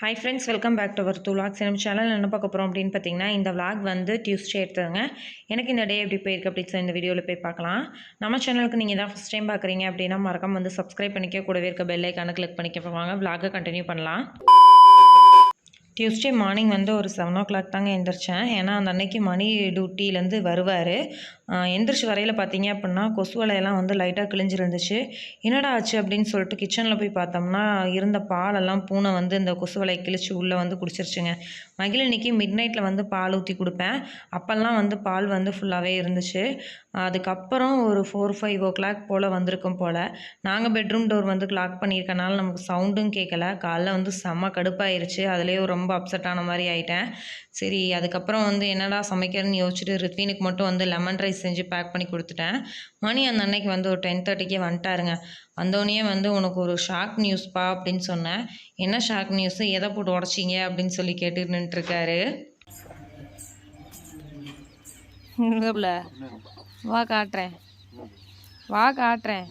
Hi friends welcome back to our two logs நம்ம channel என்ன பார்க்க போகிறோம் அப்படின்னு பார்த்தீங்கன்னா இந்த வ்ளாக் வந்து டியூஸ்டே எடுத்ததுங்க. எனக்கு இந்த டே எப்படி போயிருக்கு அப்படின்னு சொல்லி இந்த வீடியோவில் போய் பார்க்கலாம். நம்ம சேனலுக்கு நீங்கள் தான் ஃபஸ்ட் டைம் பார்க்குறீங்க அப்படின்னா மறக்காம வந்து சப்ஸ்கிரைப் பண்ணிக்க கூடவே இருக்க பெல் ஐக்கானை கிளிக் பண்ணிக்க வாங்க. வ்ளாகை கண்டினியூ பண்ணலாம். டியூஸ்டே மார்னிங் வந்து ஒரு செவன் ஓ கிளாக் தாங்க எந்திரிச்சேன். ஏன்னா அந்த அன்னைக்கு மணி டியூட்டிலேருந்து வருவார். எந்திரிச்சு வரையில் பார்த்தீங்க அப்படின்னா கொசு வலையெல்லாம் வந்து லைட்டாக கிழிஞ்சிருந்துச்சு. என்னடா ஆச்சு அப்படின்னு சொல்லிட்டு கிச்சனில் போய் பார்த்தோம்னா இருந்த பாலெல்லாம் பூனை வந்து இந்த கொசு வலையை கிழிச்சு உள்ளே வந்து குடிச்சிருச்சுங்க. மகிழினிக்கு மிட் நைட்டில் வந்து பால் ஊற்றி கொடுப்பேன். அப்போல்லாம் வந்து பால் வந்து ஃபுல்லாகவே இருந்துச்சு. அதுக்கப்புறம் ஒரு ஃபோர் ஃபைவ் ஓ கிளாக் போல் வந்திருக்கும் போல். நாங்கள் பெட்ரூம் டோர் வந்து லாக் பண்ணியிருக்கனால நமக்கு சவுண்டும் கேட்கல காலைல வந்து செம்ம கடுப்பாயிருச்சு. அதுலேயே ரொம்ப அப்செட் ஆன மாதிரி ஆயிட்டேன். சரி அதுக்கப்புறம் வந்து என்னடா சமைக்கிறேன்னு யோசிச்சுட்டு ரித்வீனுக்கு மட்டும் வந்து லெமன் ரைஸ் செஞ்சு பேக் பண்ணி கொடுத்துட்டேன். மணி அந்த அன்னைக்கு வந்து ஒரு டென் தேர்ட்டிக்கே வந்துட்டாருங்க. வந்தோடனே வந்து உனக்கு ஒரு ஷாக் நியூஸ்ப்பா அப்படின்னு சொன்னேன். என்ன ஷாக் நியூஸு எதை போட்டு உடச்சிங்க? அப்படின்னு சொல்லி கேட்டு நின்றுருக்காரு வா காட்டுறேன். வா காட்டுறேன்.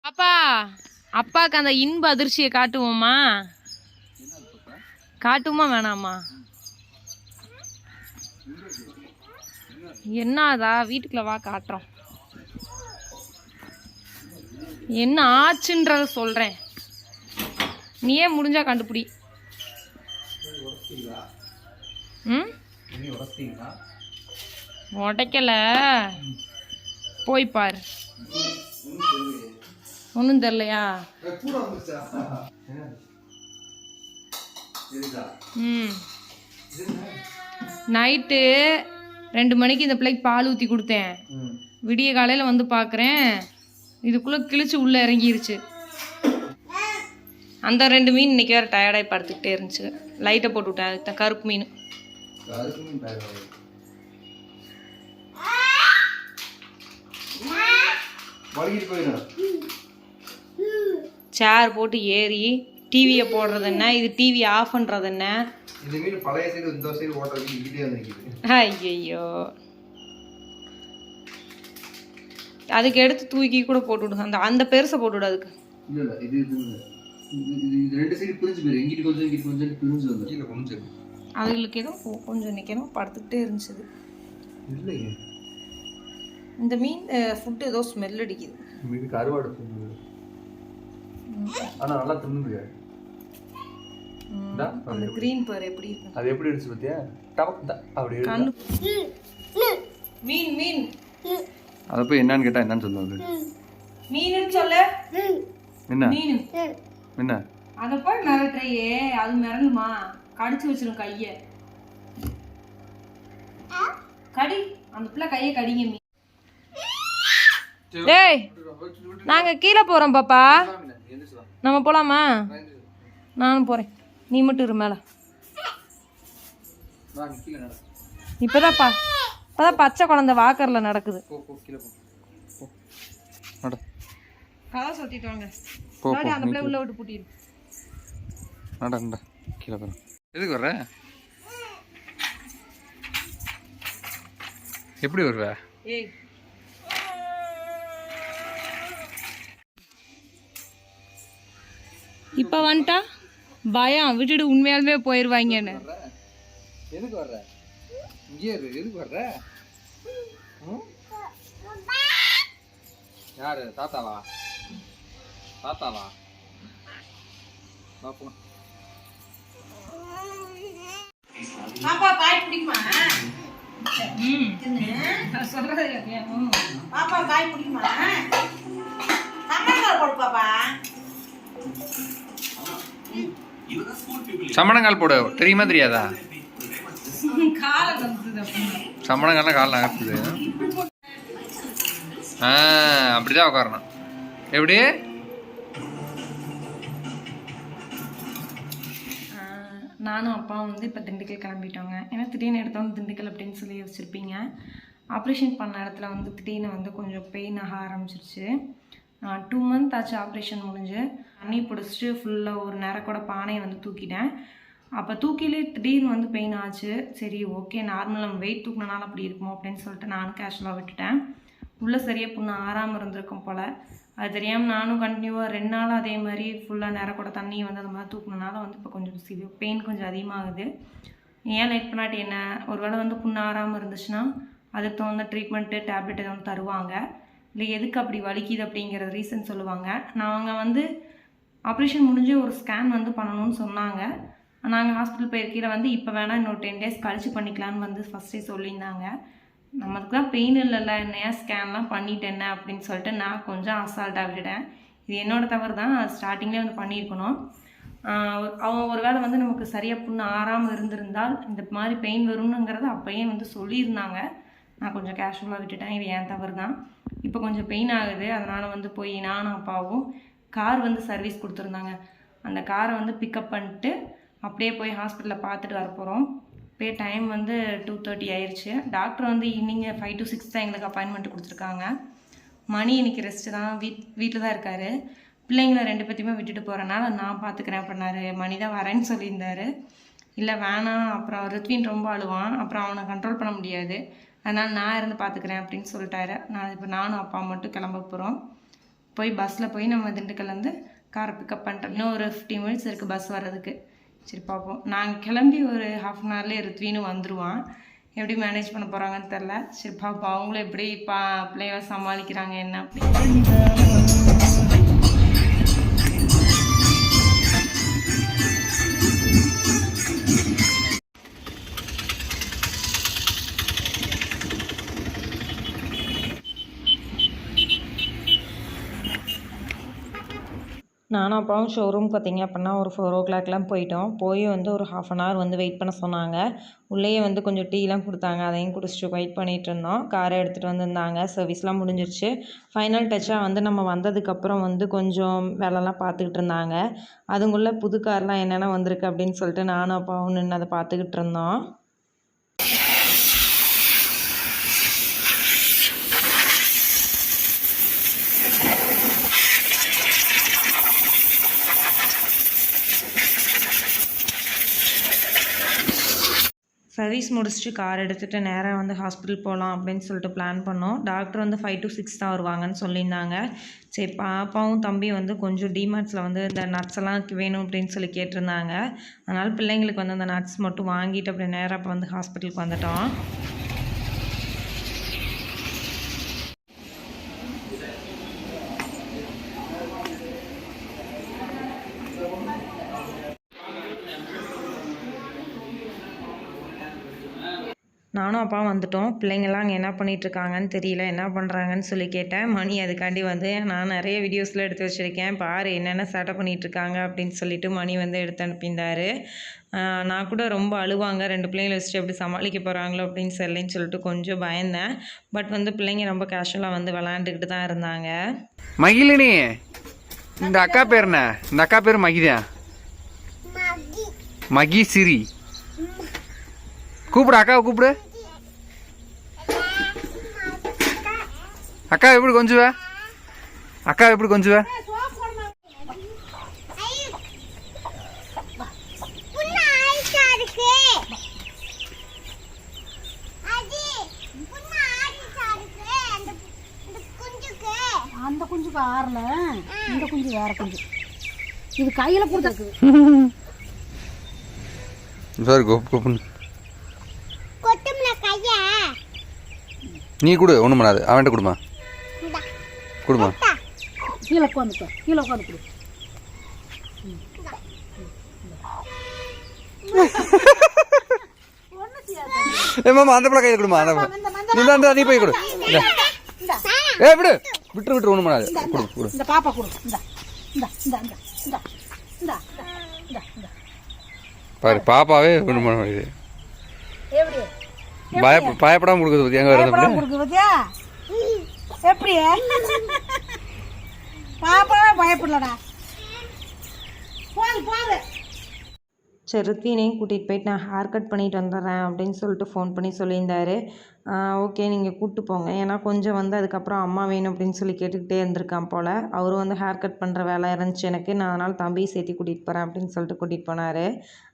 அப்பா அப்பாவுக்கு அந்த இன்ப அதிர்ச்சியை காட்டுவோமா? காட்டுமா வேணாமா? என்னதா வீட்டுக்குள்ள வா காட்டுறோம். என்ன ஆச்சுன்றத சொல்றேன். நீயே முடிஞ்சா கண்டுபிடி. ம்? உடைக்கல. போய் பாரு. ஒன்றும் தெரிலையா ம். நைட்டு ரெண்டு மணிக்கு இந்த பிள்ளைக்கு பால் ஊற்றி கொடுத்தேன். விடிய காலையில் வந்து பார்க்குறேன் இதுக்குள்ளே கிழிச்சு உள்ளே இறங்கிருச்சு. அந்த ரெண்டு மீன் இன்னைக்கு வேறு டயர்டாகி படுத்துக்கிட்டே இருந்துச்சு. லைட்டை போட்டு விட்டேன். அதுக்கு தான் கருப்பு மீன் சேர் போட்டு ஏறி டிவியை போடுறது என்ன? இது டிவி ஆஃப் பண்ணுறது என்ன? இந்த அதுக்கு எடுத்து தூக்கி கூட போட்டு விடு. அந்த அந்த பெருசை போட்டு விடு அதுக்கு. இல்ல இல்ல இது இது இல்ல. இது இது இது ரெண்டு சைடு பிரிஞ்சு போயிடும் இங்கிட்டு கொஞ்சம் இங்கிட்டு கொஞ்சம் பிரிஞ்சு வந்து. கீழே கொஞ்சம் அதுகளுக்கு ஏதோ கொஞ்சம் நிற்கணும் படுத்துக்கிட்டே இருந்துச்சு. இல்லையே. இந்த மீன் ஃபுட்டு ஏதோ ஸ்மெல் அடிக்குது. மீன் கருவாடு தின்னுது ஆனா நல்லா இந்தா, அந்த க்ரீன் பேர் எப்படி இருக்கு? அது எப்படி அடிச்சு பார்த்தியா டபக் தான் அப்படி மீன் மீன். அதை போய் என்னன்னு கேட்டா என்னன்னு சொல்லுவாங்க மீனுன்னு சொல்லு? என்ன? மீன். என்ன? அதை போய் மிரட்டுறையே. அது மிரளுமா? கடிச்சு வச்சிரும் கைய. கடி. அந்த பிள்ளை கையை கடிங்க மீன் டேய் நாங்க கீழே போறோம் பாப்பா. நம்ம போலாமா? நானும் போறேன். நீ மட்டும் இரு மேல. இப்பதான்ப்பா. இப்பதான் பச்சை குழந்தை வாக்கர்ல நடக்குது. போ போ கீழே போ. போ. நட. கதை சொல்லிட்டு வாங்க. அந்த பிள்ளை உள்ள விட்டு பூட்டிடு. நட நட. கீழே போகிறேன் எதுக்கு வர்ற? எப்படி வருவ? ஏய். இப்போ வந்துட்டா? பயம். விட்டுட்டு உண்மையாலுமே போயிடுவாங்கன்னு எதுக்கு வர்ற? இங்கே இரு எதுக்கு வர்ற? ம்? யாரு தாத்தாவா? தாத்தாவா? வா போ. பாப்பா காய் பிடிக்குமா. பாப்பா காய் பிடிக்குமா? சம்மங்கால் போடு பாப்பா. சம்மணங்கால் போடு. தெரியுமா தெரியாதா? காலை தந்துது அப்படின்னு சம்மணங்கால்லாம் கால் நகர்த்துது. ஆ அப்படிதான் உட்காரணும். எப்படி? நானும் அப்பாவும் வந்து இப்போ திண்டுக்கல் கிளம்பிட்டோங்க. ஏன்னா திடீர்னு எடுத்தோம் திண்டுக்கல் அப்படின்னு சொல்லி வச்சுருப்பீங்க ஆப்ரேஷன் பண்ண இடத்துல வந்து திடீர்னு வந்து கொஞ்சம் பெயின் ஆக ஆரம்பிச்சிருச்சு. டூ மந்த் ஆச்சு ஆப்ரேஷன் முடிஞ்சு. தண்ணி பிடிச்சிட்டு ஃபுல்லாக ஒரு நேரக்கூட பானையை வந்து தூக்கிட்டேன். அப்போ தூக்கிலே திடீர்னு வந்து பெயின் ஆச்சு. சரி ஓகே நார்மல் நம்ம வெயிட் தூக்கினால அப்படி இருக்குமோ அப்படின்னு சொல்லிட்டு நானும் கேஷுவலாக விட்டுட்டேன். உள்ளே சரியாக புண்ணு ஆறாமல் இருந்திருக்கும் போல். அது தெரியாமல் நானும் கண்டினியூவாக ரெண்டு நாள் அதே மாதிரி ஃபுல்லாக நேரம் கூட தண்ணி வந்து அந்த மாதிரி தூக்குனனால வந்து இப்போ கொஞ்சம் சிவி பெயின் கொஞ்சம் அதிகமாகுது. ஏன் லைட் பண்ணாட்டி என்ன? ஒரு வேளை வந்து புண்ணு ஆறாமல் இருந்துச்சுன்னா அதுக்கு தகுந்த ட்ரீட்மெண்ட்டு டேப்லெட் எதுவும் தருவாங்க. இல்லை எதுக்கு அப்படி வலிக்குது அப்படிங்கிற ரீசன் சொல்லுவாங்க. நாங்கள் வந்து ஆப்ரேஷன் முடிஞ்சு ஒரு ஸ்கேன் வந்து பண்ணணும்னு சொன்னாங்க. நாங்கள் ஹாஸ்பிட்டல் போயிருக்கையில் வந்து இப்போ வேணால் இன்னொரு டென் டேஸ் கழிச்சு பண்ணிக்கலான்னு வந்து ஃபஸ்ட்டே சொல்லியிருந்தாங்க. நமக்கு தான் பெயின் இல்லைல்ல என்னையா ஸ்கேன்லாம் பண்ணிட்டேன் அப்படின்னு சொல்லிட்டு நான் கொஞ்சம் அசால்ட்டாக விட்டுட்டேன். இது என்னோட தவறு தான் ஸ்டார்டிங்லேயே வந்து பண்ணியிருக்கணும். அவன் ஒரு- அவங்க ஒரு வேளை வந்து நமக்கு சரியாக புண்ணு ஆறாமல் இருந்திருந்தால் இந்த மாதிரி பெயின் வரும்னுங்கிறத அப்போயே வந்து சொல்லியிருந்தாங்க. நான் கொஞ்சம் கேஷுவலாக விட்டுட்டேன் இது ஏன் தவறு தான் இப்போ கொஞ்சம் பெயின் ஆகுது அதனால் வந்து போய் நானும் அப்பாவும் கார் வந்து சர்வீஸ் கொடுத்துருந்தாங்க. அந்த காரை வந்து பிக்கப் பண்ணிட்டு அப்படியே போய் ஹாஸ்பிட்டலில் பார்த்துட்டு வர போகிறோம் இப்போயே டைம் வந்து டூ தேர்ட்டி ஆயிடுச்சு டாக்டர் வந்து ஈவினிங் ஃபைவ் டு சிக்ஸ் தான் எங்களுக்கு அப்பாயின்மெண்ட் கொடுத்துருக்காங்க. மணி இன்னைக்கு ரெஸ்ட்டு தான். வீட் வீட்டில் தான் இருக்காரு. பிள்ளைங்கள ரெண்டு பேத்தையுமே விட்டுட்டு போகிறனால நான் பார்த்துக்கிறேன் அப்படின்னாரு. மணி தான் வரேன்னு சொல்லியிருந்தார். இல்லை வேணாம். அப்புறம் ருத்வின் ரொம்ப அழுவான். அப்புறம் அவனை கண்ட்ரோல் பண்ண முடியாது. அதனால் நான் இருந்து பார்த்துக்கிறேன் அப்படின்னு சொல்லிட்டாரு. நான் இப்போ நானும் அப்பா மட்டும் கிளம்ப போகிறோம் போய் பஸ்ஸில் போய் நம்ம திண்டுக்கல்லேருந்து காரை பிக்கப் பண்ணுறோம் இன்னும் ஒரு ஃபிஃப்டி மினிட்ஸ் இருக்குது பஸ் வர்றதுக்கு. சரி பார்ப்போம். நாங்கள் கிளம்பி ஒரு ஹாஃப் அன் ஹவர்லேயே ருத்வினும் வந்துடுவான் எப்படி மேனேஜ் பண்ண போகிறாங்கன்னு தெரில சரி பாப்போம் அவங்களும் எப்படி பா பிள்ளைகளை சமாளிக்கிறாங்க என்ன அப்படி நானும் அப்பாவும் ஷோரூம் பார்த்தீங்க அப்படின்னா ஒரு ஃபோர் ஓ கிளாக்லாம் போயிட்டோம். போய் வந்து ஒரு ஹாஃப் அன் ஹவர் வந்து வெயிட் பண்ண சொன்னாங்க. உள்ளேயே வந்து கொஞ்சம் டீலாம் கொடுத்தாங்க. அதையும் குடிச்சிட்டு வெயிட் பண்ணிகிட்டு இருந்தோம். காரை எடுத்துகிட்டு வந்திருந்தாங்க. சர்வீஸ்லாம் முடிஞ்சிருச்சு. ஃபைனல் டச்சாக வந்து நம்ம வந்ததுக்கப்புறம் வந்து கொஞ்சம் வேலைலாம் பார்த்துக்கிட்டு இருந்தாங்க. அதுங்குள்ளே புது கார்லாம் என்னென்ன வந்திருக்கு அப்படின்னு சொல்லிட்டு நானும் அப்பாவும் நின்று அதை பார்த்துக்கிட்டு இருந்தோம். சர்வீஸ் முடிச்சுட்டு கார் எடுத்துகிட்டு நேராக வந்து ஹாஸ்பிட்டல் போகலாம் அப்படின்னு சொல்லிட்டு பிளான் பண்ணோம். டாக்டர் வந்து ஃபைவ் டு சிக்ஸ் தான் வருவாங்கன்னு சொல்லியிருந்தாங்க. சரி பாப்பாவும் தம்பி வந்து கொஞ்சம் டிமார்ட்ஸில் வந்து இந்த நட்ஸ் எல்லாம் வேணும் அப்படின்னு சொல்லி கேட்டிருந்தாங்க. அதனால் பிள்ளைங்களுக்கு வந்து அந்த நட்ஸ் மட்டும் வாங்கிட்டு அப்படியே நேராக இப்போ வந்து ஹாஸ்பிட்டலுக்கு வந்துட்டோம். நானும் அப்பாவும் வந்துட்டோம். பிள்ளைங்கள்லாம் அங்கே என்ன பண்ணிட்டு இருக்காங்கன்னு தெரியல. என்ன பண்ணுறாங்கன்னு சொல்லி கேட்டேன். மணி அதுக்காண்டி வந்து நான் நிறைய வீடியோஸில் எடுத்து வச்சுருக்கேன். பாரு என்னென்ன சேட்டை பண்ணிட்டு இருக்காங்க அப்படின்னு சொல்லிட்டு மணி வந்து எடுத்து அனுப்பியிருந்தாரு. நான் கூட ரொம்ப அழுவாங்க. ரெண்டு பிள்ளைங்களை வச்சுட்டு எப்படி சமாளிக்க போகிறாங்களோ அப்படின்னு சொல்லின்னு சொல்லிட்டு கொஞ்சம் பயந்தேன். பட் வந்து பிள்ளைங்க ரொம்ப கேஷுவலாக வந்து விளாண்டுக்கிட்டு தான் இருந்தாங்க. மகிழினி இந்த அக்கா பேர் என்ன? இந்த அக்கா பேர் மகிதா? மகி சிரி. கூப்பிடு அக்காவை கூப்பிடு. அக்கா எப்படி கொஞ்சுவ? அக்கா எப்படி கொஞ்சுவ? அந்த அந்த குஞ்சுக்கு ஆறல. இந்த குஞ்சு வேற குஞ்சு. இது கையில கொடுத்துருக்கு சார் கூப்பிடு கொட்டும்ல நீ கொடு ஒன்றும் பண்ணாது. அவன்கிட்ட கொடுமா? கொடுமா? கீழே உட்காந்துக்கோ கீழே உட்காந்து கொடு. அந்த பழம் கையில் கொடுமா அந்த பழம் நீ போய் கொடு. ஏ விடு. விட்டு விட்டு ஒன்றும் பண்ணாது. கொடு கொடு. பாப்பாவே ஒன்றும் பண்ண முடியுது. பயப்ப பயப்படாம கொடுக்குது பத்தி எங்க வருது பயப்படாம கொடுக்கு பத்தியா? எப்படி? பாப்பா பயப்படலடா. போது போது. சரி ருத்வினையும் கூட்டிகிட்டு போயிட்டு நான் ஹேர் கட் பண்ணிட்டு வந்துடுறேன் அப்படின்னு சொல்லிட்டு ஃபோன் பண்ணி சொல்லியிருந்தாரு ஓகே நீங்கள் கூப்பிட்டு போங்க ஏன்னா கொஞ்சம் வந்து அதுக்கப்புறம் அம்மா வேணும் அப்படின்னு சொல்லி கேட்டுக்கிட்டே இருந்திருக்கான் போல் அவரும் வந்து ஹேர் கட் பண்ணுற வேலை இருந்துச்சு எனக்கு நான் அதனால் தம்பியை சேர்த்து கூட்டிகிட்டு போகிறேன் அப்படின்னு சொல்லிட்டு கூட்டிகிட்டு போனார்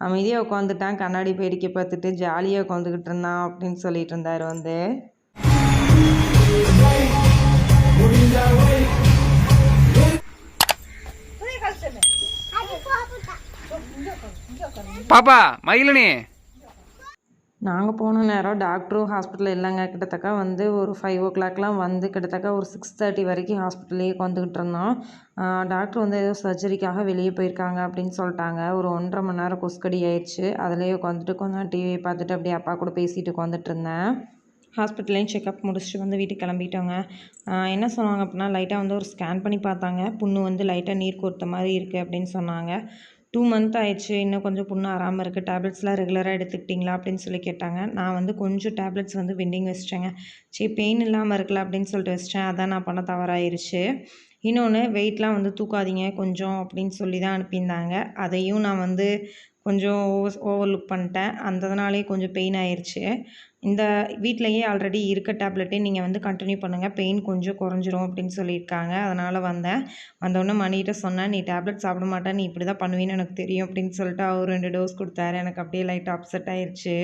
அமைதியாக உட்காந்துட்டான் கண்ணாடி வேடிக்கை பார்த்துட்டு ஜாலியாக உட்காந்துக்கிட்டு இருந்தான் அப்படின்னு சொல்லிட்டு இருந்தார் வந்து பாப்பா மயிலனி. நாங்கள் போன நேரம் டாக்டரும் ஹாஸ்பிட்டல் இல்லைங்க. கிட்டத்தக்க வந்து ஒரு ஃபைவ் ஓ கிளாக்லாம் வந்து கிட்டத்தக்க ஒரு சிக்ஸ் தேர்ட்டி வரைக்கும் ஹாஸ்பிட்டல்லையே உட்காந்துக்கிட்டு இருந்தோம். டாக்டர் வந்து ஏதோ சர்ஜரிக்காக வெளியே போயிருக்காங்க அப்படின்னு சொல்லிட்டாங்க. ஒரு ஒன்றரை மணி நேரம் கொஸ்கடி ஆயிடுச்சு. அதிலேயே உட்காந்துட்டு கொஞ்சம் டிவி பார்த்துட்டு அப்படியே அப்பா கூட பேசிட்டு உட்காந்துட்டு இருந்தேன். ஹாஸ்பிட்டல்லையும் செக்கப் முடிச்சுட்டு வந்து வீட்டுக்கு கிளம்பிட்டோங்க. என்ன சொன்னாங்க அப்படின்னா லைட்டாக வந்து ஒரு ஸ்கேன் பண்ணி பார்த்தாங்க. புண்ணு வந்து லைட்டாக நீர் கோர்த்த மாதிரி இருக்குது அப்படின்னு சொன்னாங்க. டூ மந்த் ஆயிடுச்சு. இன்னும் கொஞ்சம் புண்ணு ஆறாமல் இருக்குது டேப்லெட்ஸ்லாம் ரெகுலராக எடுத்துக்கிட்டிங்களா அப்படின்னு சொல்லி கேட்டாங்க. நான் வந்து கொஞ்சம் டேப்லெட்ஸ் வந்து பெண்டிங் வச்சிட்டேங்க. சரி பெயின் இல்லாமல் இருக்கல அப்படின்னு சொல்லிட்டு வச்சிட்டேன். அதான் நான் பண்ண தவறாயிருச்சு. இன்னொன்று வெயிட்லாம் வந்து தூக்காதீங்க. கொஞ்சம் அப்படின்னு சொல்லி தான் அனுப்பியிருந்தாங்க. அதையும் நான் வந்து கொஞ்சம் ஓவர் ஓவர்லுக் பண்ணிட்டேன். அந்ததுனாலே கொஞ்சம் பெயின் ஆயிடுச்சு இந்த வீட்டிலையே ஆல்ரெடி இருக்க டேப்லெட்டே நீங்கள் வந்து கண்டினியூ பண்ணுங்கள் பெயின் கொஞ்சம் குறைஞ்சிரும் அப்படின்னு சொல்லியிருக்காங்க. அதனால் வந்தேன். வந்தோடனே மணிகிட்ட சொன்னேன் நீ டேப்லெட் சாப்பிட மாட்டேன் நீ இப்படி தான் பண்ணுவேன்னு எனக்கு தெரியும் அப்படின்னு சொல்லிட்டு அவர் ரெண்டு டோஸ் கொடுத்தாரு. எனக்கு அப்படியே லைட் அப்செட் ஆயிடுச்சு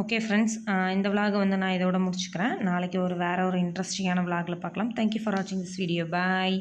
ஓகே ஃப்ரெண்ட்ஸ் இந்த vlog வந்து நான் இதோட முடிச்சுக்கிறேன். நாளைக்கு ஒரு வேறு ஒரு இன்ட்ரெஸ்டிங்கான விலாகில் பார்க்கலாம். தேங்க்யூ ஃபார் வாட்சிங் திஸ் வீடியோ பாய்